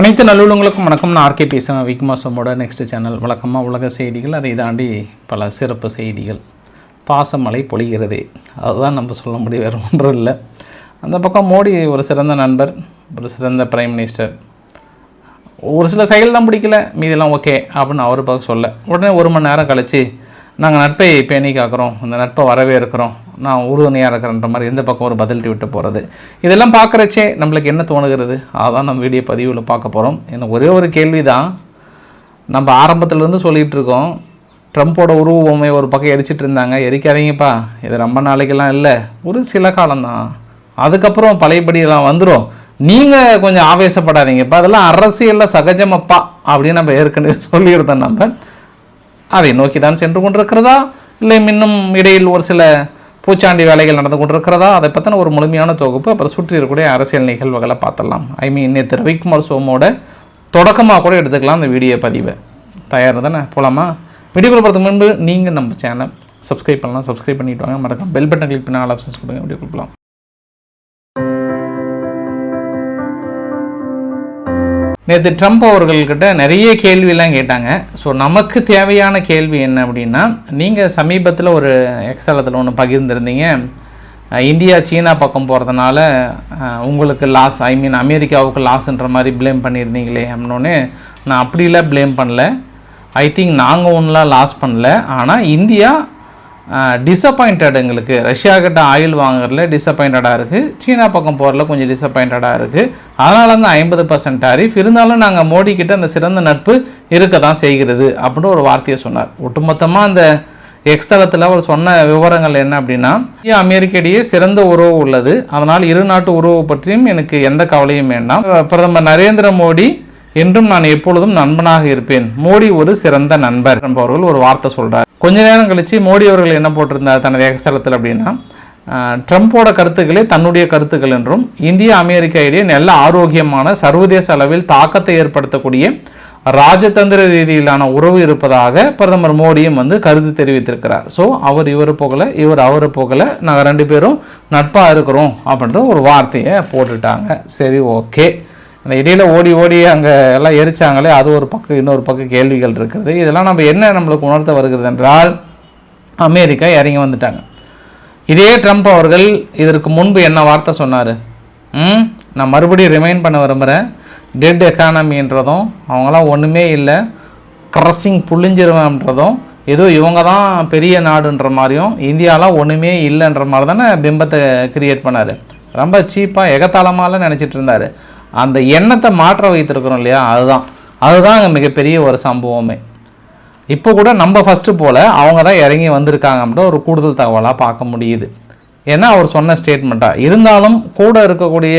அனைத்து நல்லுள்ளங்களுக்கும் வணக்கம். நான் ஆர்கே பேசுகிறேன் விக்மாசமோட நெக்ஸ்ட் சேனல் வழக்கமாக உலக செய்திகள் அதை தாண்டி பல சிறப்பு செய்திகள். பாசமழை பொழிகிறது. அதுதான் நம்ம சொல்ல முடியும். வேறு ஒன்றும் இல்லை. அந்த பக்கம் மோடி ஒரு சிறந்த நண்பர் ஒரு சிறந்த பிரைம் மினிஸ்டர் ஒரு சில செயல்லாம் பிடிக்கல. மீதெல்லாம் ஓகே அப்படின்னு அவர் பக்கம் சொல்ல. உடனே ஒரு மணி நேரம் கழித்து நாங்கள் நட்பை பேணி காக்கிறோம் இந்த நட்பை வரவே இருக்கிறோம் நான் உறுதுணையாக இருக்கிறன்ற மாதிரி எந்த பக்கம் ஒரு பதில்ட்டி விட்டு போகிறது இதெல்லாம் பார்க்குறச்சே நம்மளுக்கு என்ன தோணுகிறது? அதான் நம்ம வீடியோ பதிவில் பார்க்க போகிறோம் எனக்கு ஒரே ஒரு கேள்வி தான் நம்ம ஆரம்பத்துலேருந்து சொல்லிகிட்டு இருக்கோம். ட்ரம்ப்போட உருவ ஒரு பக்கம் எரிச்சிட்டு இருந்தாங்க. எரிக்காதீங்கப்பா. இது ரொம்ப நாளைக்கெல்லாம் இல்லை. ஒரு சில காலம்தான். அதுக்கப்புறம் பழையபடியெல்லாம் வந்துடும் நீங்கள் கொஞ்சம் ஆவேசப்படாதீங்கப்பா. அதெல்லாம் அரசியலில் சகஜமப்பா அப்படின்னு நம்ம ஏற்கனவே சொல்லியிருந்தோம் நம்ம. அதை நோக்கி தான் சென்று கொண்டிருக்கிறதா? இல்லை இன்னும் இடையில் ஒரு சில பூச்சாண்டி வேலைகள் நடந்து கொண்டிருக்கிறதா? அதை பற்றின ஒரு முழுமையான தொகுப்பு அப்புறம் சுற்றி இருக்கக்கூடிய அரசியல் நிகழ்வுகளை பார்த்துடலாம். ஐ மீன் நேற்று ரவிக்குமார் சோமோட தொடக்கமாக கூட எடுத்துக்கலாம் அந்த வீடியோ பதிவை. தயார் தானே? போகலாமா வீடியோ போகிறதுக்கு முன்பு நீங்கள் நம்ம சேனல் சப்ஸ்கிரைப் பண்ணலாம். சப்ஸ்கிரைப் பண்ணிவிட்டு வாங்க. மறக்காம பெல் பட்டன் கிளிக் பண்ணி ஆல் ஆப்ஷன்ஸ் கொடுங்க. வீடியோ கொடுக்கலாம் நேற்று ட்ரம்ப் அவர்கள்கிட்ட நிறைய கேள்வியெல்லாம் கேட்டாங்க. ஸோ நமக்கு தேவையான கேள்வி என்ன அப்படின்னா நீங்கள் சமீபத்தில் ஒரு எக்ஸலத்தில் ஒன்று பகிர்ந்துருந்தீங்க. இந்தியா சீனா பக்கம் போகிறதுனால உங்களுக்கு லாஸ் ஐ மீன் அமெரிக்காவுக்கு லாஸ்ன்ற மாதிரி ப்ளேம் பண்ணியிருந்தீங்களே அப்படின்னோடனே நான் அப்படிலாம் ப்ளேம் பண்ணல. ஐ திங்க் நாங்கள் ஒன்றுலாம் லாஸ் பண்ணல. ஆனால் இந்தியா டிசப்பாயிண்டட் எங்களுக்கு ரஷ்யா கிட்ட ஆயில் வாங்குறதுல டிசப்பாயிண்டடாக இருக்குது சீனா பக்கம் போகிறதுல கொஞ்சம் டிசப்பாயிண்டடாக இருக்குது அதனால தான் ஐம்பது பர்சன்ட் டாரிஃப் இருந்தாலும் நாங்கள் மோடி கிட்ட அந்த சிறந்த நட்பு இருக்க தான் செய்கிறது அப்படின்னு ஒரு வார்த்தையை சொன்னார். ஒட்டுமொத்தமாக அந்த எக்ஸ்தலத்தில் அவர் சொன்ன விவரங்கள் என்ன அப்படின்னா இந்தியா அமெரிக்க இடையே சிறந்த உறவு உள்ளது. அதனால் இரு நாட்டு உறவு பற்றியும் எனக்கு எந்த கவலையும் வேண்டாம். பிரதமர் நரேந்திர மோடி என்றும் நான் எப்பொழுதும் நண்பனாக இருப்பேன். மோடி ஒரு சிறந்த நண்பர் என்பவர்கள் ஒரு வார்த்தை சொல்றார். கொஞ்ச நேரம் கழிச்சு மோடி அவர்கள் என்ன போட்டிருந்தார் தனது எக்ஸலத்தில் அப்படின்னா ட்ரம்ப்போட கருத்துக்களே தன்னுடைய கருத்துக்கள் என்றும் இந்தியா அமெரிக்கா இடையே நல்ல ஆரோக்கியமான சர்வதேச அளவில் தாக்கத்தை ஏற்படுத்தக்கூடிய ராஜதந்திர ரீதியிலான உறவு இருப்பதாக பிரதமர் மோடியும் வந்து கருத்து தெரிவித்திருக்கிறார். ஸோ அவர் இவர் போகல இவர் அவர் போகல நாங்கள் ரெண்டு பேரும் நட்பாக இருக்கிறோம் அப்படின்ற ஒரு வார்த்தையை போட்டுட்டாங்க. சரி ஓகே. அந்த இடையில் ஓடி ஓடி அங்கே எல்லாம் எரிச்சாங்களே அது ஒரு பக்கம் இன்னொரு பக்கம் கேள்விகள் இருக்குது. இதெல்லாம் நம்ம என்ன நம்மளுக்கு உணர்த்த வருகிறது என்றால் அமெரிக்கா இறங்கி வந்துட்டாங்க. இதே ட்ரம்ப் அவர்கள் இதற்கு முன்பு என்ன வார்த்தை சொன்னார்? ம்? நான் மறுபடியும் ரிமைண்ட் பண்ண விரும்புகிறேன் டெட் எக்கானமின்றதும் அவங்களாம் ஒன்றுமே இல்லை. கிரஸிங் புழிஞ்சிருவேன்றதும் ஏதோ இவங்க தான் பெரிய நாடுன்ற மாதிரியும் இந்தியாலாம் ஒன்றுமே இல்லைன்ற மாதிரி தானே பிம்பத்தை கிரியேட் பண்ணார். ரொம்ப சீப்பாக எகத்தாளமாலாம் நினச்சிட்டு இருந்தார். அந்த எண்ணத்தை மாற்ற வைத்திருக்கிறோம் இல்லையா? அதுதான். அதுதான் அங்கே மிகப்பெரிய ஒரு சம்பவமே. இப்போ கூட நம்ம ஃபஸ்ட்டு போல் அவங்க தான் இறங்கி வந்திருக்காங்க அப்படின்ற ஒரு கூடுதல் தகவலாக பார்க்க முடியுது. ஏன்னா அவர் சொன்ன ஸ்டேட்மெண்ட்டாக இருந்தாலும் கூட இருக்கக்கூடிய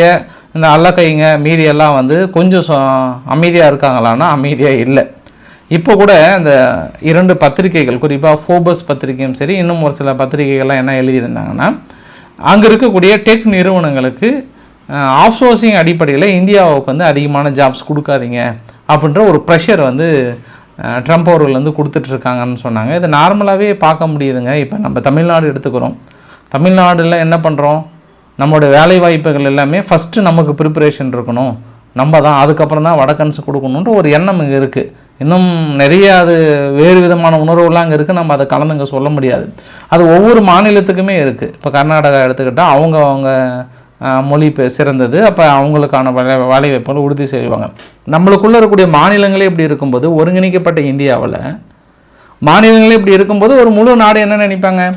இந்த அல்லக்கைங்க மீடியெல்லாம் வந்து கொஞ்சம் அமைதியாக இருக்காங்களான்னா அமைதியாக இல்லை. இப்போ கூட இந்த இரண்டு பத்திரிகைகள் குறிப்பாக ஃபோபஸ் பத்திரிகையும் சரி இன்னும் ஒரு சில பத்திரிகைகள்லாம் என்ன எழுதியிருந்தாங்கன்னா அங்கே இருக்கக்கூடிய டெக் நிறுவனங்களுக்கு ஆஃப் சோர்சிங் அடிப்படையில் இந்தியாவுக்கு வந்து அதிகமான ஜாப்ஸ் கொடுக்காதீங்க அப்படின்ற ஒரு ப்ரெஷர் வந்து ட்ரம்ப் அவர்கள் வந்து கொடுத்துட்ருக்காங்கன்னு சொன்னாங்க. இதை நார்மலாகவே பார்க்க முடியுதுங்க. இப்போ நம்ம தமிழ்நாடு எடுத்துக்கிறோம். தமிழ்நாடுல என்ன பண்ணுறோம் நம்மளோட வேலை வாய்ப்புகள் எல்லாமே ஃபஸ்ட்டு நமக்கு ப்ரிப்பரேஷன் இருக்கணும். நம்ம தான் அதுக்கப்புறம் தான் வடக்கன்ஸ் கொடுக்கணுன்ற ஒரு எண்ணம் இங்கே இருக்குது இன்னும் நிறைய அது வேறு விதமான உணர்வுலாம் அங்கே இருக்குது நம்ம அதை கலந்து இங்கே சொல்ல முடியாது. அது ஒவ்வொரு மாநிலத்துக்குமே இருக்குது இப்போ கர்நாடகா எடுத்துக்கிட்டால் அவங்க அவங்க மொழி பெ- சிறந்தது. அப்போ அவங்களுக்கான வேலை வேலைவாய்ப்புகள் உறுதி செய்வாங்க. நம்மளுக்குள்ளே இருக்கக்கூடிய மாநிலங்களே இப்படி இருக்கும்போது ஒருங்கிணைக்கப்பட்ட இந்தியாவில் மாநிலங்களே இப்படி இருக்கும்போது ஒரு முழு நாடு என்ன நினைப்பாங்க?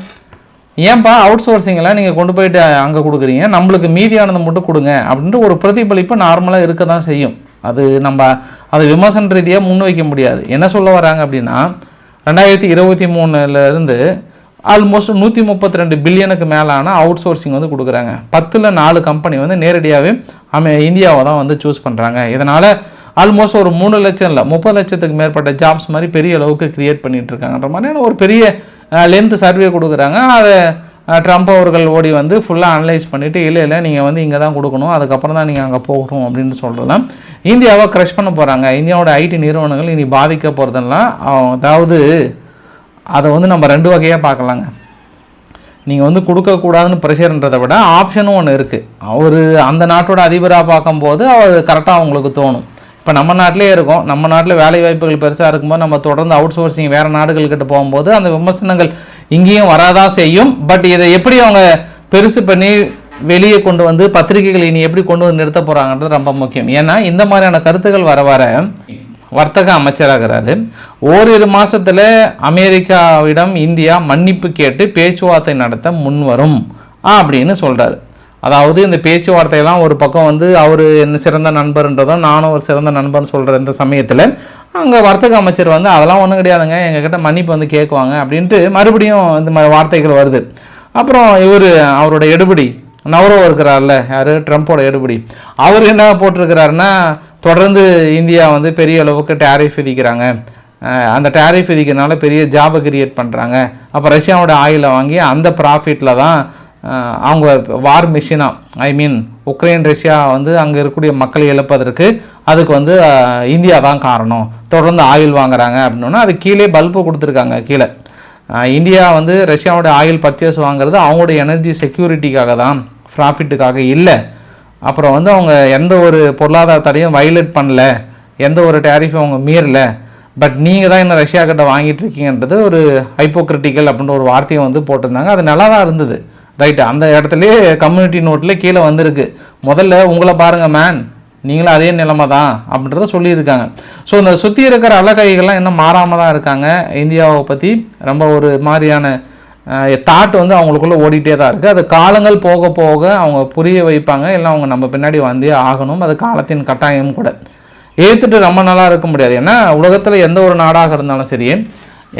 ஏன்பா அவுட் சோர்சிங்கெல்லாம் நீங்கள் கொண்டு போயிட்டு அங்கே கொடுக்குறீங்க நம்மளுக்கு மீதியானது மட்டும் கொடுங்க அப்படின்ட்டு ஒரு பிரதிபலிப்பு நார்மலாக இருக்க தான் செய்யும். அது நம்ம அதை விமர்சன ரீதியாக முன்வைக்க முடியாது. என்ன சொல்ல வராங்க அப்படின்னா ரெண்டாயிரத்தி இருபத்தி மூணுலேருந்து ஆல்மோஸ்ட் நூற்றி முப்பத்தி ரெண்டு பில்லியனுக்கு மேலான அவுட் சோர்சிங் வந்து கொடுக்குறாங்க. பத்தில் நாலு கம்பெனி வந்து நேரடியாகவே அமே இந்தியாவை தான் வந்து சூஸ் பண்ணுறாங்க இதனால் ஆல்மோஸ்ட் ஒரு மூணு லட்சம் இல்லை முப்பது லட்சத்துக்கு மேற்பட்ட ஜாப்ஸ் மாதிரி பெரிய அளவுக்கு க்ரியேட் பண்ணிகிட்டு இருக்காங்கன்ற மாதிரியான ஒரு பெரிய லென்த் சர்வே கொடுக்குறாங்க. அதை ட்ரம்ப் அவர்கள் ஓடி வந்து ஃபுல்லாக அனலைஸ் பண்ணிவிட்டு இல்லை இல்லை நீங்கள் வந்து இங்கே தான் கொடுக்கணும் அதுக்கப்புறம் தான் நீங்கள் அங்கே போகணும் அப்படின்னு சொல்கிறலாம் இந்தியாவை க்ரஷ் பண்ண போகிறாங்க இந்தியாவோட ஐடி நிறுவனங்கள் இனி பாதிக்க போகிறதெல்லாம் அதாவது அதை வந்து நம்ம ரெண்டு வகையாக பார்க்கலாங்க. நீங்கள் வந்து கொடுக்கக்கூடாதுன்னு ப்ரெஷர்ன்றதை விட ஆப்ஷனும் ஒன்று இருக்குது அவர் அந்த நாட்டோட அதிபராக பார்க்கும்போது அவர் கரெக்டாக அவங்களுக்கு தோணும். இப்போ நம்ம நாட்டிலே இருக்கோம். நம்ம நாட்டில் வேலை வாய்ப்புகள் பெருசாக இருக்கும்போது நம்ம தொடர்ந்து அவுட் சோர்சிங் வேறு நாடுகள்கிட்ட போகும்போது அந்த விமர்சனங்கள் இங்கேயும் வராதான் செய்யும். பட் இதை எப்படி அவங்க பெருசு பண்ணி வெளியே கொண்டு வந்து பத்திரிகைகள் இனி எப்படி கொண்டு வந்து நிறுத்த போகிறாங்கன்றது ரொம்ப முக்கியம். ஏன்னா இந்த மாதிரியான கருத்துக்கள் வர வர வர்த்தக அமைச்சராகிறாரு. ஓரிரு மாதத்தில் அமெரிக்காவிடம் இந்தியா மன்னிப்பு கேட்டு பேச்சுவார்த்தை நடத்த முன்வரும் அப்படின்னு சொல்கிறாரு அதாவது இந்த பேச்சுவார்த்தையெல்லாம் ஒரு பக்கம் வந்து அவர் என்ன சிறந்த நண்பர்ன்றதும் நானும் ஒரு சிறந்த நண்பர்னு சொல்கிற இந்த சமயத்தில் அங்கே வர்த்தக அமைச்சர் வந்து அதெல்லாம் ஒன்றும் கிடையாதுங்க எங்ககிட்ட மன்னிப்பு வந்து கேட்குவாங்க அப்படின்ட்டு மறுபடியும் இந்த மாதிரி வார்த்தைகள் வருது. அப்புறம் இவர் அவரோட எடுபடி நவரோ இருக்கிறார்ல யார்? ட்ரம்ப்போட எடுபடி. அவர் என்ன போட்டிருக்கிறாருன்னா தொடர்ந்து இந்தியா வந்து பெரிய அளவுக்கு டேரிஃப் விதிக்கிறாங்க. அந்த டேரிஃப் விதிக்கிறதுனால பெரிய ஜாபை கிரியேட் பண்ணுறாங்க அப்போ ரஷ்யாவோட ஆயிலை வாங்கி அந்த ப்ராஃபிட்டில் தான் அவங்க வார் மிஷினாக ஐ மீன் உக்ரைன் ரஷ்யா வந்து அங்கே இருக்கக்கூடிய மக்களை இழப்பதற்கு அதுக்கு வந்து இந்தியா தான் காரணம். தொடர்ந்து ஆயில் வாங்குறாங்க அப்படின்னா அது கீழே பல்பு கொடுத்துருக்காங்க கீழே. இந்தியா வந்து ரஷ்யாவோட ஆயில் பர்ச்சேஸ் வாங்குறது அவங்களோட எனர்ஜி செக்யூரிட்டிக்காக தான் ப்ராஃபிட்டுக்காக இல்லை. அப்புறம் வந்து அவங்க எந்த ஒரு பொருளாதார தடையும் வயலேட் பண்ணல. எந்த ஒரு டேரிஃபும் அவங்க மீறல. பட் நீங்கள் தான் இன்னும் ரஷ்யா கிட்ட வாங்கிட்டு இருக்கீங்கன்றது ஒரு ஹைப்போக்ரிட்டிக்கல் அப்படின்ற ஒரு வார்த்தையை வந்து போட்டிருந்தாங்க. அது நல்லா தான் இருந்தது. ரைட்டு அந்த இடத்துலயே கம்யூனிட்டி நோட்டில் கீழே வந்திருக்கு. முதல்ல உங்களை பாருங்கள் மேன் நீங்களும் அதே நிலைமை தான் அப்படின்றத சொல்லியிருக்காங்க. ஸோ இந்த சுற்றி இருக்கிற அலகைகள்லாம் இன்னும் மாறாமல் தான் இருக்காங்க. இந்தியாவை பற்றி ரொம்ப ஒரு மாதிரியான தாட் வந்து அவங்களுக்குள்ளே ஓடிட்டே தான் இருக்குது அது காலங்கள் போக போக அவங்க புரிய வைப்பாங்க. இல்லை அவங்க நம்ம பின்னாடி வந்தே ஆகணும். அது காலத்தின் கட்டாயம் கூட. ஏற்றுட்டு ரொம்ப நாளாக இருக்க முடியாது. ஏன்னா உலகத்தில் எந்த ஒரு நாடாக இருந்தாலும் சரி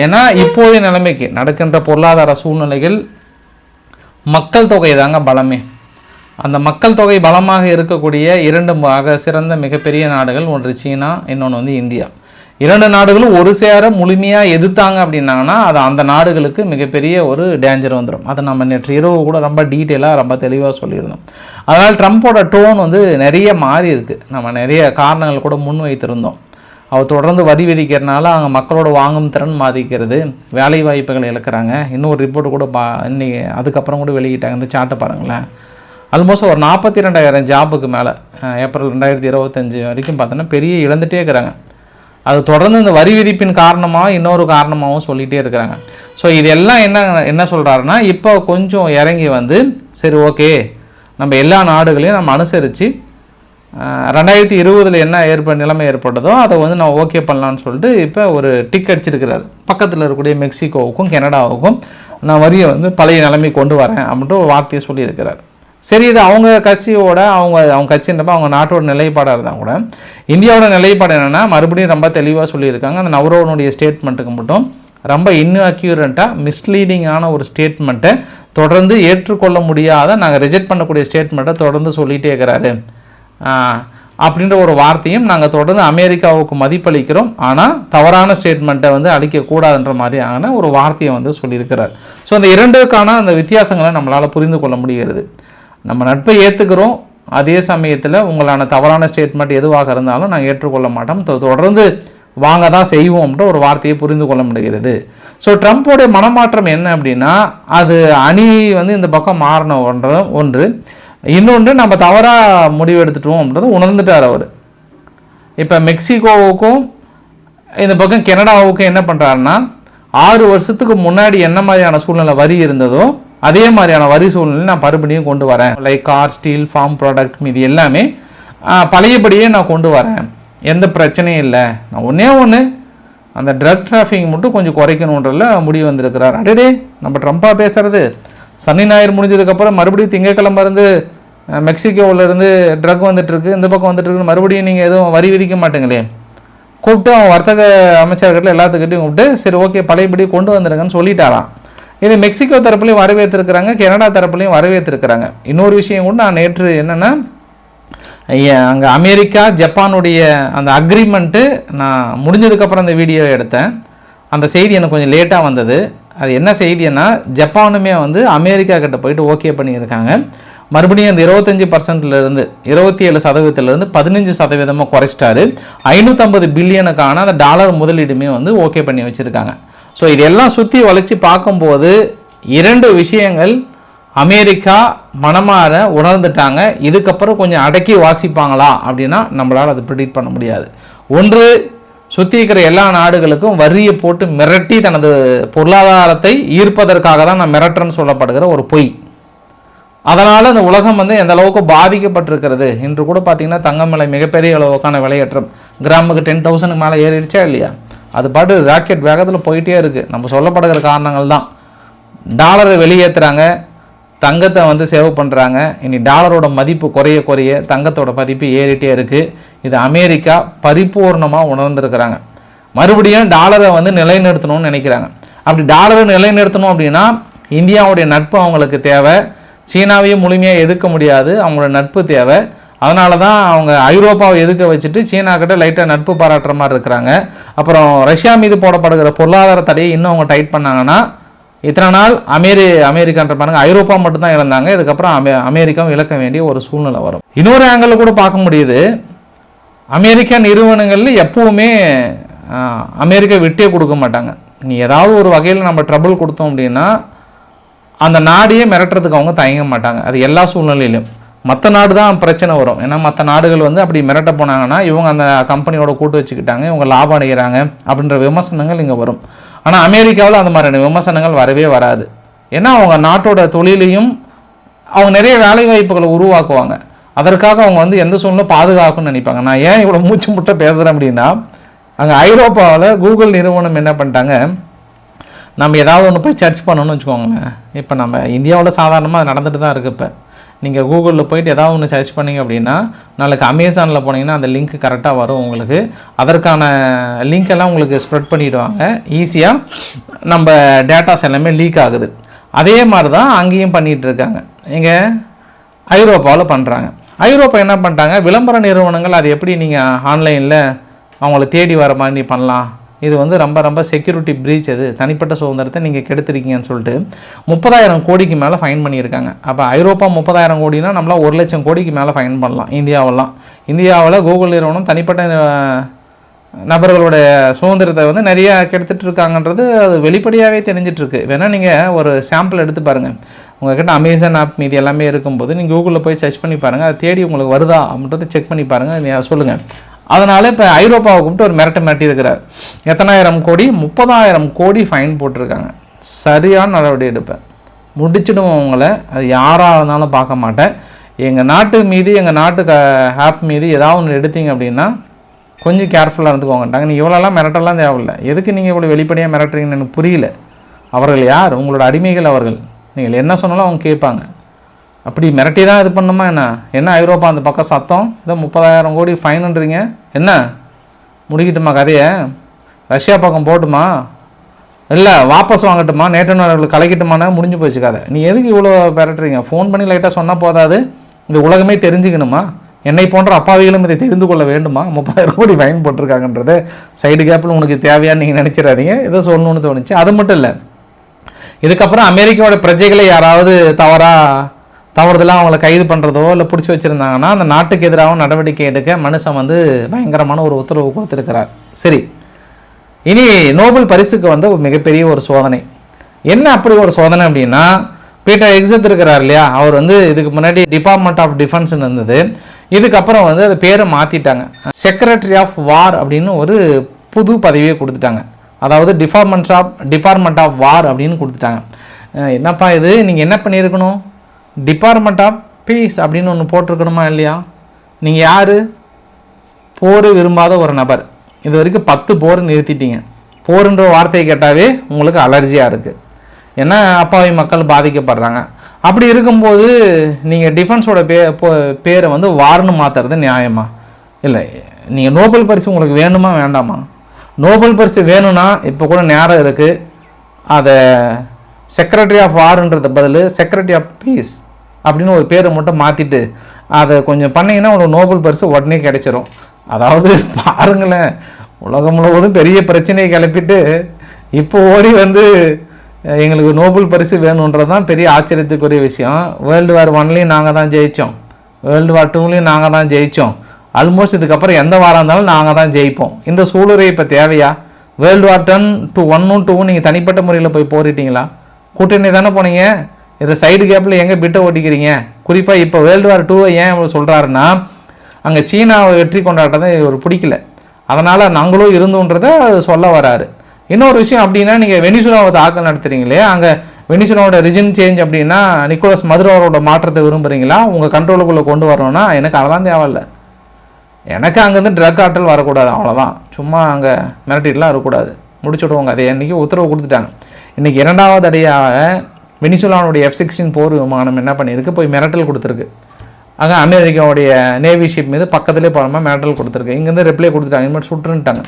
ஏன்னா இப்போதைய நிலைமைக்கு நடக்கின்ற பொருளாதார சூழ்நிலைகள் மக்கள் தொகை தாங்க பலமே. அந்த மக்கள் தொகை பலமாக இருக்கக்கூடிய இரண்டு ஆக சிறந்த மிகப்பெரிய நாடுகள் ஒன்று சீனா இன்னொன்று வந்து இந்தியா. இரண்டு நாடுகளும் ஒரு சேர முழுமையாக எதிர்த்தாங்க அப்படின்னாங்கன்னா அது அந்த நாடுகளுக்கு மிகப்பெரிய ஒரு டேஞ்சர் வந்துடும் அதை நம்ம நேற்று இரவு கூட ரொம்ப டீட்டெயிலாக ரொம்ப தெளிவாக சொல்லியிருந்தோம். அதனால் ட்ரம்ப்போட டோன் வந்து நிறைய மாறி இருக்குது நம்ம நிறைய காரணங்கள் கூட முன் வைத்திருந்தோம் அவர் தொடர்ந்து வரி விதிக்கிறனால அவங்க மக்களோட வாங்கும் திறன் பாதிக்கிறது வேலை வாய்ப்புகள் இழக்கிறாங்க. இன்னொரு ரிப்போர்ட் கூட பா இன்னைக்கு அதுக்கப்புறம் கூட வெளியிட்டாங்க. இந்த சாட்டை பாருங்களேன். ஆல்மோஸ்ட் ஒரு நாற்பத்தி ரெண்டாயிரம் ஜாபுக்கு மேலே ஏப்ரல் ரெண்டாயிரத்தி இருபத்தஞ்சி வரைக்கும் பார்த்தோன்னா பெரிய இழந்துகிட்டே இருக்கிறாங்க. அது தொடர்ந்து இந்த வரி விதிப்பின் காரணமாக இன்னொரு காரணமாகவும் சொல்லிகிட்டே இருக்கிறாங்க. ஸோ இதெல்லாம் என்ன என்ன சொல்கிறாருன்னா இப்போ கொஞ்சம் இறங்கி வந்து சரி ஓகே நம்ம எல்லா நாடுகளையும் நம்ம அனுசரித்து ரெண்டாயிரத்தி இருபதில் என்ன ஏற்ப நிலைமை ஏற்பட்டதோ அதை வந்து நான் ஓகே பண்ணலான்னு சொல்லிட்டு இப்போ ஒரு டிக் அடிச்சிருக்கிறாரு. பக்கத்தில் இருக்கக்கூடிய மெக்சிகோவுக்கும் கனடாவுக்கும் நான் வரியை வந்து பழைய நிலைமை கொண்டு வரேன் அப்படின்ட்டு ஒரு வார்த்தையை சொல்லியிருக்கிறார். சரி இது அவங்க கட்சியோட அவங்க அவங்க கட்சின்றப்ப அவங்க நாட்டோட நிலைப்பாடாக இருந்தால் கூட இந்தியாவோட நிலைப்பாடு என்னென்னா மறுபடியும் ரொம்ப தெளிவாக சொல்லியிருக்காங்க. அந்த நவரோனுடைய ஸ்டேட்மெண்ட்டுக்கு மட்டும் ரொம்ப இன்அக்யூரண்ட்டாக மிஸ்லீடிங்கான ஒரு ஸ்டேட்மெண்ட்டை தொடர்ந்து ஏற்றுக்கொள்ள முடியாத நாங்கள் ரிஜெக்ட் பண்ணக்கூடிய ஸ்டேட்மெண்ட்டை தொடர்ந்து சொல்லிகிட்டே இருக்கிறாரு. அப்படின்ற ஒரு வார்த்தையும் நாங்கள் தொடர்ந்து அமெரிக்காவுக்கு மதிப்பளிக்கிறோம். ஆனால் தவறான ஸ்டேட்மெண்ட்டை வந்து அளிக்கக்கூடாதுன்ற மாதிரியான ஒரு வார்த்தையை வந்து சொல்லியிருக்கிறார். ஸோ அந்த இரண்டுக்கான அந்த வித்தியாசங்களை நம்மளால் புரிந்து கொள்ள முடிகிறது. நம்ம நட்பை ஏற்றுக்கிறோம் அதே சமயத்தில் உங்களான தவறான ஸ்டேட்மெண்ட் எதுவாக இருந்தாலும் நாங்கள் ஏற்றுக்கொள்ள மாட்டோம். தொடர்ந்து வாங்க தான் செய்வோம்ன்ற ஒரு வார்த்தையை புரிந்து கொள்ள முடிகிறது. ஸோ ட்ரம்ப்போடைய மனமாற்றம் என்ன அப்படின்னா அது அணி வந்து இந்த பக்கம் மாறின ஒன்று ஒன்று. இன்னொன்று நம்ம தவறாக முடிவு எடுத்துட்டோம் உணர்ந்துட்டார் அவர். இப்போ மெக்சிகோவுக்கும் இந்த பக்கம் கனடாவுக்கும் என்ன பண்ணுறாருன்னா ஆறு வருஷத்துக்கு முன்னாடி என்ன மாதிரியான சூழ்நிலை வரி இருந்ததோ அதே மாதிரியான வரி சூழ்நிலை நான் மறுபடியும் கொண்டு வரேன். Like car steel pharma product மீது எல்லாமே பழையபடியே நான் கொண்டு வரேன். எந்த பிரச்சனையும் இல்லை. நான் ஒன்றே ஒன்று அந்த ட்ரக் டிராஃபிக் மட்டும் கொஞ்சம் குறைக்கணுன்றதில் முடிவு வந்திருக்கிறார். அடடே நம்ம ட்ரம்ப்பாக பேசுறது? சனி ஞாயிறு முடிஞ்சதுக்கப்புறம் மறுபடியும் திங்கக்கிழமை இருந்து மெக்சிகோவிலேருந்து ட்ரக் வந்துட்டுருக்கு இந்த பக்கம் வந்துட்டுருக்குன்னு மறுபடியும் நீங்கள் எதுவும் வரி விதிக்க மாட்டேங்களே? கூப்பிட்டு அவன் வர்த்தக அமைச்சர்கிட்ட எல்லாத்துக்கிட்டையும் கூப்பிட்டு சரி ஓகே பழையபடி கொண்டு வந்துருங்கன்னு சொல்லிட்டாராம். இது மெக்சிகோ தரப்புலையும் வரவேற்றிருக்கிறாங்க கனடா தரப்புலையும் வரவேற்றிருக்கிறாங்க. இன்னொரு விஷயம் கூட நான் நேற்று என்னென்னா அங்கே அமெரிக்கா ஜப்பானுடைய அந்த அக்ரிமெண்ட்டு நான் முடிஞ்சதுக்கப்புறம் அந்த வீடியோ எடுத்தேன். அந்த செய்தி எனக்கு கொஞ்சம் லேட்டாக வந்தது. அது என்ன செய்தின்னா ஜப்பானுமே வந்து அமெரிக்கா கிட்ட போயிட்டு ஓகே பண்ணியிருக்காங்க. மறுபடியும் அந்த இருபத்தஞ்சி பர்சன்ட்லேருந்து இருபத்தி ஏழு சதவீதத்துலேருந்து பதினஞ்சு சதவீதமாக குறைச்சிட்டாரு. ஐநூற்றம்பது பில்லியனுக்கான அந்த டாலர் முதலீடுமே வந்து ஓகே பண்ணி வச்சுருக்காங்க. ஸோ இதெல்லாம் சுற்றி வளைச்சி பார்க்கும்போது இரண்டு விஷயங்கள் அமெரிக்கா மனமாற உணர்ந்துட்டாங்க. இதுக்கப்புறம் கொஞ்சம் அடக்கி வாசிப்பாங்களா அப்படின்னா நம்மளால் அது ப்ரிடிக்ட் பண்ண முடியாது. ஒன்று சுற்றி இருக்கிற எல்லா நாடுகளுக்கும் வரியை போட்டு மிரட்டி தனது பொருளாதாரத்தை ஈர்ப்பதற்காக தான் நான் மிரட்டுறேன்னு சொல்லப்படுகிற ஒரு பொய். அதனால் அந்த உலகம் வந்து எந்த அளவுக்கு பாதிக்கப்பட்டிருக்கிறது இன்று கூட பார்த்தீங்கன்னா தங்கம் விலை மிகப்பெரிய அளவுக்கான விலையேற்றம். கிராமுக்கு டென் தௌசண்ட்க்கு மேலே ஏறிடுச்சா இல்லையா? அது பாட்டு ராக்கெட் வேகத்தில் போயிட்டே இருக்குது நம்ம சொல்லப்படுகிற காரணங்கள் தான். டாலரை வெளியேற்றுறாங்க தங்கத்தை வந்து சேவ் பண்ணுறாங்க இனி டாலரோட மதிப்பு குறைய குறைய தங்கத்தோட மதிப்பு ஏறிட்டே இருக்குது இது அமெரிக்கா பரிபூர்ணமாக உணர்ந்துருக்கிறாங்க. மறுபடியும் டாலரை வந்து நிலைநிறுத்தணும்னு நினைக்கிறாங்க. அப்படி டாலரை நிலைநிறுத்தணும் அப்படின்னா இந்தியாவுடைய நட்பு அவங்களுக்கு தேவை. சீனாவையும் முழுமையாக எதிர்க்க முடியாது. அவங்களோட நட்பு தேவை. அதனால தான் அவங்க ஐரோப்பாவை எதுக்க வச்சுட்டு சீனா கிட்ட லைட்டாக நட்பு பாராட்டுற மாதிரி இருக்கிறாங்க. அப்புறம் ரஷ்யா மீது போடப்படுகிற பொருளாதார தடையை இன்னும் அவங்க டைட் பண்ணாங்கன்னா இத்தனை நாள் அமெரி அமெரிக்கான்ற பாருங்க ஐரோப்பா மட்டும்தான் இழந்தாங்க. இதுக்கப்புறம் அமெ அமெரிக்காவும் இழக்க வேண்டிய ஒரு சூழ்நிலை வரும். இன்னொரு ஆங்கிள் கூட பார்க்க முடியுது. அமெரிக்க நிறுவனங்களில் எப்பவுமே அமெரிக்கா விட்டே கொடுக்க மாட்டாங்க. நீ ஏதாவது ஒரு வகையில் நம்ம ட்ரபிள் கொடுத்தோம் அப்படின்னா அந்த நாடையே மிரட்டுறதுக்கு அவங்க தயங்க மாட்டாங்க. அது எல்லா சூழ்நிலையிலும். மற்ற நாடு தான் பிரச்சனை வரும். ஏன்னா மற்ற நாடுகள் வந்து அப்படி மிரட்ட போனாங்கன்னா இவங்க அந்த கம்பெனியோட கூட்டு வச்சுக்கிட்டாங்க இவங்க லாபம் அடைகிறாங்க அப்படின்ற விமர்சனங்கள் இங்கே வரும். ஆனால் அமெரிக்காவில் அந்த மாதிரியான விமர்சனங்கள் வரவே வராது. ஏன்னா அவங்க நாட்டோட தொழிலையும் அவங்க நிறைய வேலை வாய்ப்புகளை உருவாக்குவாங்க. அதற்காக அவங்க வந்து எந்த சூழ்நிலை பாதுகாக்கணும்னு நினைப்பாங்க. நான் ஏன் இவ்வளோ மூச்சு முட்டை பேசுகிறேன் அப்படின்னா அங்கே ஐரோப்பாவில் கூகுள் நிறுவனம் என்ன பண்ணிட்டாங்க? நம்ம ஏதாவது ஒன்று போய் சர்ச் பண்ணணும்னு வச்சுக்கோங்களேன். இப்போ நம்ம இந்தியாவில் சாதாரணமாக நடந்துட்டு தான் இருக்குது இப்போ. நீங்கள் கூகுளில் போயிட்டு ஏதாவது ஒன்று சர்ச் பண்ணீங்க அப்படின்னா நாளைக்கு அமேசானில் போனீங்கன்னா அந்த லிங்க் கரெக்டாக வரும் உங்களுக்கு. அதற்கான லிங்க் எல்லாம் உங்களுக்கு ஸ்ப்ரெட் பண்ணிவிடுவாங்க ஈஸியாக நம்ம டேட்டாஸ் எல்லாமே லீக் ஆகுது. அதே மாதிரி தான் அங்கேயும் பண்ணிகிட்டு இருக்காங்க. இங்கே ஐரோப்பாவில் பண்ணுறாங்க ஐரோப்பா என்ன பண்ணிட்டாங்க? விளம்பர நிறுவனங்கள் அது எப்படி நீங்கள் ஆன்லைனில் அவங்கள தேடி வர மாதிரி நீ பண்ணலாம்? இது வந்து ரொம்ப ரொம்ப செக்யூரிட்டி பிரீச் அது தனிப்பட்ட சுதந்திரத்தை நீங்கள் கெடுத்துருக்கீங்கன்னு சொல்லிட்டு முப்பதாயிரம் கோடிக்கு மேலே ஃபைன் பண்ணியிருக்காங்க. அப்போ ஐரோப்பா முப்பதாயிரம் கோடினா நம்மளாம் ஒரு லட்சம் கோடிக்கு மேலே ஃபைன் பண்ணலாம் இந்தியாவெல்லாம். இந்தியாவில் கூகுள் நிறுவனம் தனிப்பட்ட நபர்களுடைய சுதந்திரத்தை வந்து நிறைய கெடுத்துட்டு இருக்காங்கன்றது அது வெளிப்படையாகவே தெரிஞ்சிட்ருக்கு. வேணால் நீங்கள் ஒரு சாம்பிள் எடுத்து பாருங்கள் உங்கள்கிட்ட அமேசான் ஆப் மீது எல்லாமே இருக்கும்போது நீங்கள் கூகுளில் போய் சர்ச் பண்ணி பாருங்கள் அதை தேடி உங்களுக்கு வருதா அப்படின்றத செக் பண்ணி பாருங்கள் சொல்லுங்கள் அதனால் இப்போ ஐரோப்பாவை கூப்பிட்டு ஒரு மிரட்டை மிரட்டி இருக்கிறார். எத்தனாயிரம் கோடி? முப்பதாயிரம் கோடி ஃபைன் போட்டிருக்காங்க. சரியான நடவடிக்கை எடுப்பேன் முடிச்சிடுவோம் அவங்கள. அது யாராக இருந்தாலும் பார்க்க மாட்டேன். எங்கள் நாட்டு மீது எங்கள் நாட்டு க ஆப் மீது ஏதாவது ஒன்று எடுத்தீங்க அப்படின்னா கொஞ்சம் கேர்ஃபுல்லாக இருந்துக்கோங்கட்டாங்க நீ இவ்வளோலாம் மிரட்டலாம் தேவையில்லை. எதுக்கு நீங்கள் இவ்வளோ வெளிப்படையாக மிரட்டுறீங்கன்னு எனக்கு புரியல. அவர்கள் யார்? உங்களோட அடிமைகள் அவர்கள். நீங்கள் என்ன சொன்னாலும் அவங்க கேட்பாங்க. அப்படி மிரட்டி தான் இது பண்ணுமா என்ன? என்ன ஐரோப்பா அந்த பக்கம் சத்தம்? இதோ முப்பதாயிரம் கோடி ஃபைனுன்றீங்க என்ன? முடிக்கட்டுமா கதையை? ரஷ்யா பக்கம் போட்டுமா? இல்லை வாபஸ் வாங்கட்டுமா? நேற்று நாடுகள் கலைக்கட்டுமானா முடிஞ்சு போச்சு கதை. நீ எதுக்கு இவ்வளோ பெரட்டுறீங்க ஃபோன் பண்ணி லைட்டாக சொன்னால் போதாது. இந்த உலகமே தெரிஞ்சுக்கணுமா? என்னை போன்ற அப்பாவிகளும் இதை தெரிந்து கொள்ள வேண்டுமா? முப்பதாயிரம் கோடி ஃபைன் போட்டிருக்காங்கன்றது சைடு கேப்பில் உனக்கு தேவையான்னு நீங்கள் நினச்சிடாதீங்க. ஏதோ சொல்லணும்னு தோணுச்சு. அது மட்டும் இல்லை. இதுக்கப்புறம் அமெரிக்காவோட பிரஜைகளை யாராவது தவறாக தவறுதலாக அவங்கள கைது பண்ணுறதோ இல்லை பிடிச்சி வச்சுருந்தாங்கன்னா அந்த நாட்டுக்கு எதிராகவும் நடவடிக்கை எடுக்க மனுஷன் வந்து பயங்கரமான ஒரு உத்தரவு கொடுத்துருக்கிறார். சரி. இனி நோபல் பரிசுக்கு வந்து ஒரு மிகப்பெரிய ஒரு சோதனை. என்ன அப்படி ஒரு சோதனை அப்படின்னா பீட்டர் எக்ஸத் இருக்கிறார் இல்லையா? அவர் வந்து இதுக்கு முன்னாடி டிபார்ட்மெண்ட் ஆஃப் டிஃபென்ஸ்னு இருந்தது. இதுக்கப்புறம் வந்து அது பேரை மாற்றிட்டாங்க செக்ரட்டரி ஆஃப் வார் அப்படின்னு ஒரு புது பதவியை கொடுத்துட்டாங்க. அதாவது department of department of war அப்படின்னு கொடுத்துட்டாங்க. என்னப்பா இது? நீங்கள் என்ன பண்ணியிருக்கணும்? டிபார்ட்மெண்ட் ஆஃப் பீஸ் அப்படின்னு ஒன்று போட்டிருக்கணுமா இல்லையா? நீங்கள் யார்? போர் விரும்பாத ஒரு நபர். இது வரைக்கும் பத்து போர் நிறுத்திட்டீங்க. போருன்ற வார்த்தையை கேட்டாவே உங்களுக்கு அலர்ஜியாக இருக்குது ஏன்னா அப்பாவி மக்கள் பாதிக்கப்படுறாங்க. அப்படி இருக்கும்போது நீங்கள் டிஃபென்ஸோட பே பேரை வந்து வார்னு மாற்றுறது நியாயமா? இல்லை நீங்கள் நோபல் பரிசு உங்களுக்கு வேணுமா வேண்டாமா? நோபல் பரிசு வேணும்னா இப்போ கூட நேரம் இருக்குது அதை செக்ரட்டரி ஆஃப் வார்ன்றது பதில் செக்ரட்டரி ஆஃப் பீஸ் அப்படின்னு ஒரு பேரை மட்டும் மாற்றிட்டு அதை கொஞ்சம் பண்ணிங்கன்னா உங்களுக்கு நோபல் பரிசு உடனே கிடைச்சிரும். அதாவது பாருங்களேன் உலகம் முழுவதும் பெரிய பிரச்சனையை கிளப்பிட்டு இப்போ ஓடி வந்து எங்களுக்கு நோபல் பரிசு வேணுன்றது தான் பெரிய ஆச்சரியத்துக்குரிய விஷயம். வேர்ல்டு வார் ஒன்லேயும் நாங்கள் தான் ஜெயித்தோம் வேர்ல்டு வார் டூலையும் நாங்கள் தான் ஜெயித்தோம் ஆல்மோஸ்ட் இதுக்கப்புறம் எந்த வாரம் இருந்தாலும் நாங்கள் தான் ஜெயிப்போம். இந்த சூளுரை இப்போ தேவையா? வேர்ல்டு வார் டென் டூ ஒன்னும் டூவும் நீங்கள் தனிப்பட்ட முறையில் போய் போரிட்டீங்களா? கூட்டணி தானே போனீங்க? இதை சைடு கேப்பில் எங்கே பிட்டை ஓட்டிக்கிறீங்க குறிப்பாக இப்போ வேர்ல்டு வார் டூவை ஏன் இவர் சொல்கிறாருன்னா அங்கே சீனாவை வெற்றி கொண்டாட்டத்தை இவர் பிடிக்கல. அதனால் நாங்களும் இருந்தோன்றதை சொல்ல வராரு. இன்னொரு விஷயம் அப்படின்னா நீங்கள் வெனிசுலாவை தாக்கல் நடத்துறீங்களே அங்கே வெனிசுலாவோட ரிஜன் சேஞ்ச் அப்படின்னா நிக்கோலஸ் மதுரவரோட மாற்றத்தை விரும்புகிறீங்களா உங்கள் கண்ட்ரோலுக்குள்ளே கொண்டு வரணும்னா எனக்கு அதெல்லாம் தேவையில்ல. எனக்கு அங்கேருந்து ட்ரக் ஆற்றல் வரக்கூடாது அவ்வளோதான் சும்மா அங்கே மிரட்டிட்டுலாம் இருக்கக்கூடாது. முடிச்சுடுவோங்க. அதை இன்றைக்கி உத்தரவு கொடுத்துட்டாங்க. இன்றைக்கி இரண்டாவது அடையாக வெனிசுலானுடைய எஃப் சிக்ஸ்டீன் போர் விமானம் என்ன பண்ணியிருக்கு? போய் மிரட்டல் கொடுத்துருக்கு. அங்கே அமெரிக்காவுடைய நேவி ஷிப் மீது பக்கத்துலேயே போகாமல் மிரட்டல் கொடுத்துருக்கு. இங்கேருந்து ரிப்ளை கொடுத்துட்டாங்க. இனிமேல் சுட்டுருன்ட்டாங்க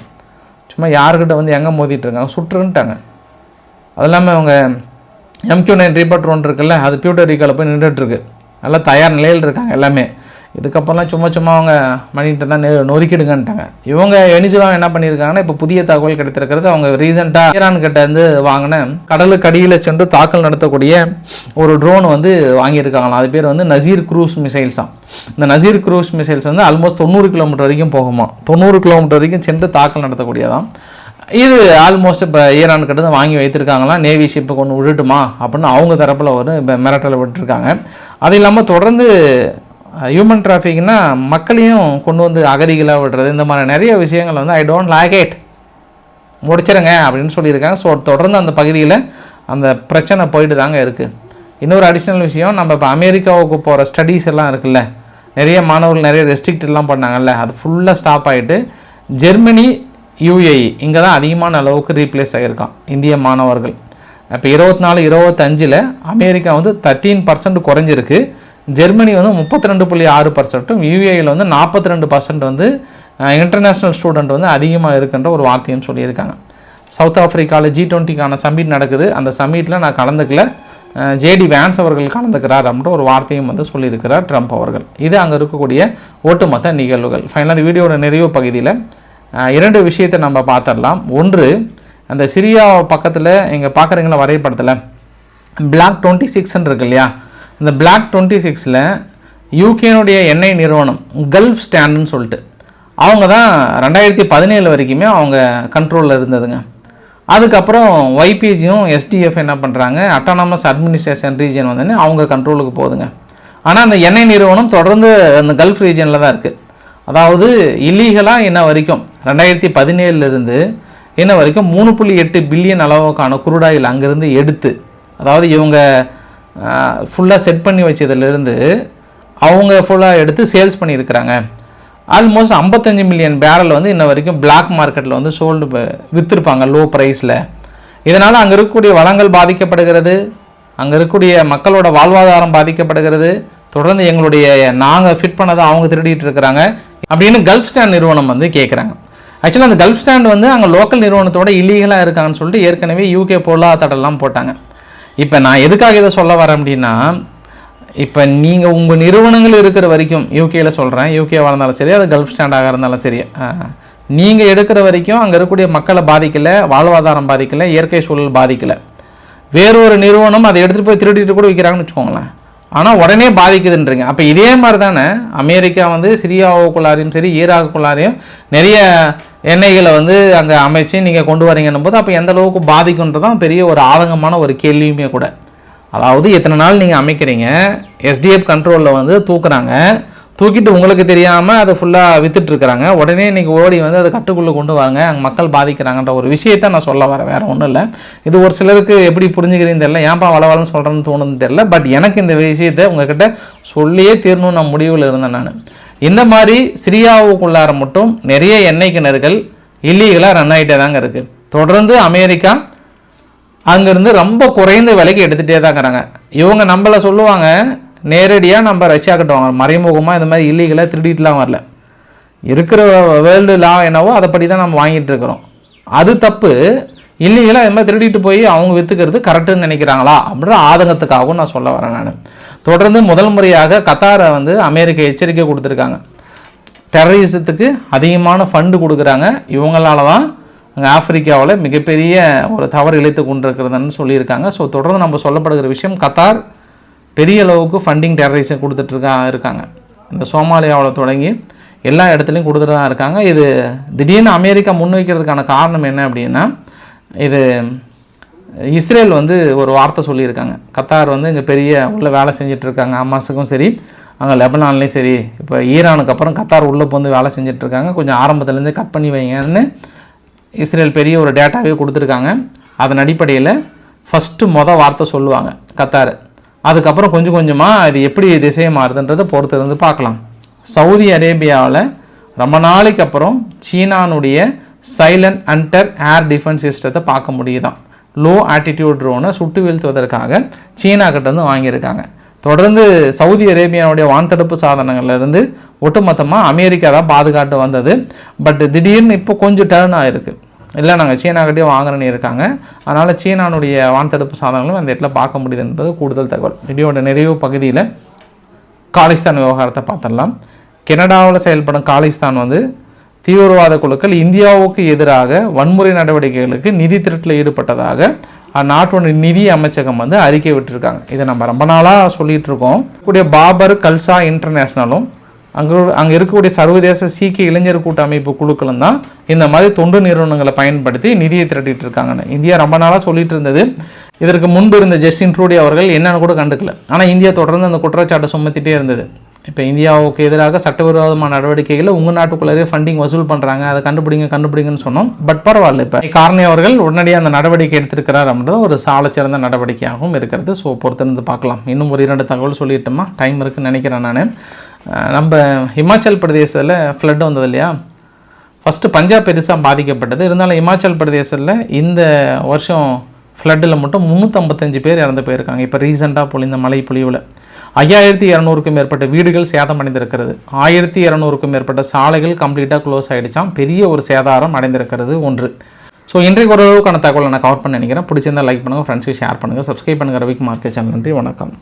சும்மா யாருக்கிட்ட வந்து எங்கே மோதிட்டு இருக்காங்க சுட்டுருன்ட்டாங்க அது இல்லாமல் அவங்க எம்கியூ நைன் ரீபட் ஒன்று இருக்குல்ல அது பியூட்டர் ரீக்கால போய் நின்றுட்டுருக்கு. நல்லா தயார் நிலையில் இருக்காங்க எல்லாமே. இதுக்கப்புறம்லாம் சும்மா சும்மா அவங்க பண்ணிட்டு தான் நெ- நொறுக்கிடுங்கன்ட்டாங்க. இவங்க வெனிசுலா என்ன பண்ணியிருக்காங்கன்னா இப்போ புதிய தகவல் கிடைத்திருக்கிறது அவங்க ரீசெண்டாக ஈரான் கிட்ட இருந்து வாங்கின கடலுக்கு அடியில் சென்று தாக்கல் நடத்தக்கூடிய ஒரு ட்ரோன் வந்து வாங்கியிருக்காங்களாம். அது பேர் வந்து நசீர் க்ரூஸ் மிசைல்ஸாம் இந்த நசீர் குரூஸ் மிசைல்ஸ் வந்து ஆல்மோஸ்ட் தொண்ணூறு கிலோமீட்டர் வரைக்கும் போகுமா? தொண்ணூறு கிலோமீட்டர் வரைக்கும் சென்று தாக்கல் நடத்தக்கூடியதாம். இது ஆல்மோஸ்ட் இப்போ ஈரான் கிட்ட வாங்கி வைத்திருக்காங்களா நேவி ஷிப்பு ஒன்று விடட்டுமா? அப்படின்னு அவங்க தரப்பில் ஒரு மிரட்டலை விட்டுருக்காங்க. அது இல்லாமல் தொடர்ந்து ஹியூமன் டிராஃபிக்னா மக்களையும் கொண்டு வந்து அகதிகளாக விடுறது இந்த மாதிரி நிறைய விஷயங்கள் வந்து ஐ டோன்ட் லைக் இட் முடிச்சிருங்க அப்படின்னு சொல்லியிருக்காங்க. ஸோ தொடர்ந்து அந்த பகுதியில் அந்த பிரச்சனை போயிட்டு தாங்க இருக்குது இன்னொரு அடிஷ்னல் விஷயம் நம்ம இப்போ அமெரிக்காவுக்கு போகிற ஸ்டடீஸ் எல்லாம் இருக்குல்ல நிறைய மாணவர்கள் நிறைய ரெஸ்ட்ரிக்ட் எல்லாம் பண்ணாங்கல்ல அது ஃபுல்லாக ஸ்டாப் ஆகிட்டு ஜெர்மனி யூஏஇ இங்கே தான் அதிகமான அளவுக்கு ரீப்ளேஸ் ஆகியிருக்கான் இந்திய மாணவர்கள். இப்போ இருபத்தி நாலு இருபத்தஞ்சில் அமெரிக்கா வந்து தேர்ட்டீன் பர்சன்ட் குறைஞ்சிருக்கு. ஜெர்மனி வந்து முப்பத்தி ரெண்டு புள்ளி ஆறு பர்சன்ட்டும் யூஏயில் வந்து நாற்பத்தி ரெண்டு பர்சன்ட் வந்து இன்டர்நேஷ்னல் ஸ்டூடெண்ட் வந்து அதிகமாக இருக்குன்ற ஒரு வார்த்தையும் சொல்லியிருக்காங்க. சவுத் ஆஃப்ரிக்காவில் ஜி டுவெண்ட்டிக்கான சம்மிட் நடக்குது. அந்த சம்மிட்டில் நான் கலந்துக்கல. ஜேடி வேன்ஸ் அவர்கள் கலந்துக்கிறார் அப்படின்ற ஒரு வார்த்தையும் வந்து சொல்லியிருக்கிறார் ட்ரம்ப் அவர்கள். இது அங்கே இருக்கக்கூடிய ஒட்டுமொத்த நிகழ்வுகள். ஃபைனலாக இந்த வீடியோட நிறைவு பகுதியில் இரண்டு விஷயத்தை நம்ம பார்த்துடலாம். ஒன்று அந்த சிரியா பக்கத்தில் இங்கே பார்க்குறீங்களா வரைபடத்தில் பிளாக் டுவெண்ட்டி சிக்ஸ்ன்னு இருக்கு இல்லையா? இந்த பிளாக் டுவெண்ட்டி சிக்ஸில் யூகேனுடைய எண்ணெய் நிறுவனம் கல்ஃப் ஸ்டாண்டுன்னு சொல்லிட்டு. அவங்க தான் ரெண்டாயிரத்தி பதினேழு வரைக்குமே அவங்க கண்ட்ரோலில் இருந்ததுங்க. அதுக்கப்புறம் ஒய்பிஜியும் எஸ்டிஎஃப் என்ன பண்ணுறாங்க அட்டானமஸ் அட்மினிஸ்ட்ரேஷன் ரீஜன் வந்தோடனே அவங்க கண்ட்ரோலுக்கு போகுதுங்க. ஆனால் அந்த எண்ணெய் நிறுவனம் தொடர்ந்து அந்த கல்ஃப் ரீஜனில் தான் இருக்குது அதாவது இல்லீகலாக இன்ன வரைக்கும் ரெண்டாயிரத்தி பதினேழுலேருந்து இன்ன வரைக்கும் மூணு புள்ளி எட்டு பில்லியன் அளவுக்கான குருடாயில் அங்கேருந்து எடுத்து அதாவது இவங்க ஃபுல்லாக செட் பண்ணி வச்சதுலேருந்து அவங்க ஃபுல்லாக எடுத்து சேல்ஸ் பண்ணியிருக்கிறாங்க. ஆல்மோஸ்ட் 55 மில்லியன் பேரல் வந்து இன்ன வரைக்கும் பிளாக் மார்க்கெட்டில் வந்து சோல்டு விற்றுருப்பாங்க லோ ப்ரைஸில் இதனால் அங்கே இருக்கக்கூடிய வளங்கள் பாதிக்கப்படுகிறது அங்கே இருக்கக்கூடிய மக்களோட வாழ்வாதாரம் பாதிக்கப்படுகிறது தொடர்ந்து எங்களுடைய நாங்கள் ஃபிட் பண்ணதை அவங்க திருடிட்டு இருக்கிறாங்க அப்படின்னு கல்ஃப் ஸ்டாண்ட் நிறுவனம் வந்து கேட்குறாங்க ஆக்சுவலாக அந்த கல்ஃப் ஸ்டாண்ட் வந்து அங்கே லோக்கல் நிறுவனத்தோட இல்லீகலாக இருக்காங்கன்னு சொல்லிட்டு ஏற்கனவே யூகே பொருளாதார போட்டாங்க. இப்போ நான் எதுக்காக இதை சொல்ல வரேன் அப்படின்னா இப்போ நீங்கள் உங்கள் நிறுவனங்கள் இருக்கிற வரைக்கும் யூகேயில் சொல்கிறேன் யூகேவாக இருந்தாலும் சரி அது கல்ஃப் ஸ்டாண்டாக இருந்தாலும் சரி நீங்கள் எடுக்கிற வரைக்கும் அங்கே இருக்கக்கூடிய மக்களை பாதிக்கலை வாழ்வாதாரம் பாதிக்கலை இயற்கை சூழல் பாதிக்கலை. வேறொரு நிறுவனம் அதை எடுத்துகிட்டு போய் திருடிட்டு கூட விற்கிறாங்கன்னு வச்சுக்கோங்களேன். ஆனால் உடனே பாதிக்குதுன்றீங்க. அப்போ இதே மாதிரி தானே அமெரிக்கா வந்து சிரியாவுக்குள்ளாரையும் சரி ஈராக்குள்ளாரையும் நிறைய எண்ணெய்களை வந்து அங்கே அமைச்சு நீங்கள் கொண்டு வரீங்கன்னும் போது அப்போ எந்த அளவுக்கு பாதிக்குன்றதான் பெரிய ஒரு ஆதங்கமான ஒரு கேள்வியுமே கூட. அதாவது எத்தனை நாள் நீங்கள் அமைக்கிறீங்க எஸ்டிஎஃப் கண்ட்ரோலில் வந்து தூக்குறாங்க தூக்கிட்டு உங்களுக்கு தெரியாமல் அதை ஃபுல்லாக விற்றுட்ருக்குறாங்க உடனே இன்றைக்கி ஓடி வந்து அதை கட்டுக்குள்ளே கொண்டு வாங்க. அங்கே மக்கள் பாதிக்கிறாங்கன்ற ஒரு விஷயத்தை நான் சொல்ல வரேன். வேறு ஒன்றும் இல்லை. இது ஒரு சிலருக்கு எப்படி புரிஞ்சுக்கிறீங்க தெரியல. ஏன்ப்பா வளவலன்னு சொல்கிறேன்னு தோணுன்னு தெரியல. பட் எனக்கு இந்த விஷயத்தை உங்ககிட்ட சொல்லியே தீரணும்னு நான் முடிவில் இருந்தேன் நான். இந்த மாதிரி சிரியாவுக்குள்ளார மட்டும் நிறைய எண்ணெய் கிணறுகள் இல்லீகலாக ரன் ஆகிட்டே தாங்க இருக்குது தொடர்ந்து அமெரிக்கா அங்கேருந்து ரொம்ப குறைந்த விலைக்கு எடுத்துகிட்டே தான் இருக்கிறாங்க இவங்க நம்மளை சொல்லுவாங்க நேரடியாக நம்ம ரஷ்யா வாங்கலாம் மறைமுகமாக இந்த மாதிரி இல்லீகலாக திருடிட்டுலாம் வரல. இருக்கிற வேர்ல்டு லா என்னவோ அதை படி தான் நம்ம வாங்கிட்டு இருக்கிறோம். அது தப்பு. இல்லீகலாக இது மாதிரி திருடிட்டு போய் அவங்க விற்றுக்கிறது கரெக்டுன்னு நினைக்கிறாங்களா? அப்படின்ற ஆதங்கத்துக்காகவும் நான் சொல்ல வரேன் நான். தொடர்ந்து முதல் முறையாக கத்தாரை வந்து அமெரிக்க எச்சரிக்கை கொடுத்துருக்காங்க. டெரரிசத்துக்கு அதிகமான ஃபண்டு கொடுக்குறாங்க. இவங்களால தான் அங்கே ஆப்பிரிக்காவில் மிகப்பெரிய ஒரு தவறு இழைத்து கொண்டிருக்கிறதுன்னு சொல்லியிருக்காங்க. ஸோ தொடர்ந்து நம்ம சொல்லப்படுகிற விஷயம் கத்தார் பெரிய அளவுக்கு ஃபண்டிங் டெரரிசம் கொடுத்துட்ருக்கா இருக்காங்க. இந்த சோமாலியாவில் தொடங்கி எல்லா இடத்துலையும் கொடுத்துட்டு தான் இருக்காங்க. இது திடீர்னு அமெரிக்கா முன்வைக்கிறதுக்கான காரணம் என்ன அப்படின்னா இது இஸ்ரேல் வந்து ஒரு வார்த்தை சொல்லியிருக்காங்க. கத்தார் வந்து இங்கே பெரிய உள்ளே வேலை செஞ்சிட்ருக்காங்க இருக்காங்க. சரி அங்கே லெபனான்லேயும் சரி இப்போ ஈரானுக்கு அப்புறம் கத்தார் உள்ளே வந்து வேலை செஞ்சிட்ருக்காங்க கொஞ்சம் ஆரம்பத்துலேருந்தே கட் பண்ணி வைங்கன்னு இஸ்ரேல் பெரிய ஒரு டேட்டாவே கொடுத்துருக்காங்க. அதன் அடிப்படையில் ஃபஸ்ட்டு மொதல் வார்த்தை சொல்லுவாங்க கத்தார். அதுக்கப்புறம் கொஞ்சம் கொஞ்சமாக அது எப்படி திசையை மாறுதுன்றதை பொறுத்து இருந்து பார்க்கலாம். சவுதி அரேபியாவில் ரொம்ப நாளைக்கு அப்புறம் சீனானுடைய சைலண்ட் அண்டர் ஏர் டிஃபென்ஸ் சிஸ்டத்தை பார்க்க முடியுதான். லோ ஆட்டிடியூட் ட்ரோனை சுட்டு வீழ்த்துவதற்காக சீனா கிட்டேருந்து வாங்கியிருக்காங்க. தொடர்ந்து சவுதி அரேபியாவுடைய வான்தடுப்பு சாதனங்கள்லேருந்து ஒட்டுமொத்தமாக அமெரிக்கா தான் பாதுகாட்டு வந்தது. பட் திடீர்னு இப்போ கொஞ்சம் டேர்ன் ஆகிருக்கு இல்லை நாங்கள் சீனாக்கிட்டே வாங்குறேன்னு இருக்காங்க. அதனால் சீனானுடைய வான்தடுப்பு சாதனங்களும் அந்த இடத்துல பார்க்க முடியுது என்பது கூடுதல் தகவல். வீடியோட நிறைவு பகுதியில் காலிஸ்தான் விவகாரத்தை பார்த்துடலாம். கனடாவில் செயல்படும் காலிஸ்தான் வந்து தீவிரவாத குழுக்கள் இந்தியாவுக்கு எதிராக வன்முறை நடவடிக்கைகளுக்கு நிதி திரட்டில் ஈடுபட்டதாக அந்நாட்டோட நிதி அமைச்சகம் வந்து அறிக்கை விட்டுருக்காங்க. இதை நம்ம ரொம்ப நாளாக சொல்லிகிட்டு இருக்கோம். கூடிய பாபர் கல்சா இன்டர்நேஷ்னலும் அங்கே அங்கே இருக்கக்கூடிய சர்வதேச சீக்கிய இளைஞர் கூட்டமைப்பு குழுக்களும் தான் இந்த மாதிரி தொண்டு நிறுவனங்களை பயன்படுத்தி நிதியை திரட்டிட்டு இருக்காங்கன்னு. இந்தியா ரொம்ப நாளாக சொல்லிட்டு இருந்தது. இதற்கு முன்பு இருந்த ஜஸ்டின் ட்ரூடி அவர்கள் என்னன்னு கூட கண்டுக்கல. ஆனால் இந்தியா தொடர்ந்து அந்த குற்றச்சாட்டை சுமத்திட்டே இருந்தது. இப்போ இந்தியாவுக்கு எதிராக சட்டவிரோதமான நடவடிக்கைகளை உங்கள் நாட்டுக்குள்ளே ஃபண்டிங் வசூல் பண்ணுறாங்க அதை கண்டுபிடிங்க கண்டுபிடிங்கன்னு சொன்னோம். பட் பரவாயில்ல இப்போ. காரணி அவர்கள் உடனடியாக அந்த நடவடிக்கை எடுத்திருக்கிறார் அப்படின்றது ஒரு சாலச்சிறந்த நடவடிக்கையாகவும் இருக்கிறது. ஸோ பொறுத்திருந்து பார்க்கலாம். இன்னும் ஒரு இரண்டு தகவல் சொல்லிட்டோமா? டைம் இருக்குன்னு நினைக்கிறேன் நான். நம்ம ஹிமாச்சல் பிரதேசத்தில் ஃப்ளட் வந்தது இல்லையா? ஃபஸ்ட்டு பஞ்சாப் பெருசாக பாதிக்கப்பட்டது. இருந்தாலும் இமாச்சல் பிரதேசத்தில் இந்த வருஷம் ஃப்ளட்டில் மட்டும் முந்நூற்றம்பத்தஞ்சு பேர் இறந்து போயிருக்காங்க. இப்போ ரீசெண்டாக பொழிந்த மழை பொழிவில். ஐயாயிரத்தி இரநூறுக்கும் மேற்பட்ட வீடுகள் சேதம் அடைந்திருக்கிறது ஆயிரத்தி இரநூறுக்கும் மேற்பட்ட சாலைகள் கம்ப்ளீட்டாக க்ளோஸ் ஆகிடுச்சாம் பெரிய ஒரு சேதாரம் அடைந்திருக்கிறது ஒன்று. ஸோ இன்றைக்கு ஓரளவுக்கான தகவலை நான் கவர் பண்ண நினைக்கிறேன். பிடிச்சிருந்தா லைக் பண்ணுங்கள் ஃப்ரெண்ட்ஸுக்கு ஷேர் பண்ணுங்கள் சப்ஸ்கிரைப் பண்ணுங்கள் மார்க்கெட் சேனல் நன்றி. வணக்கம்.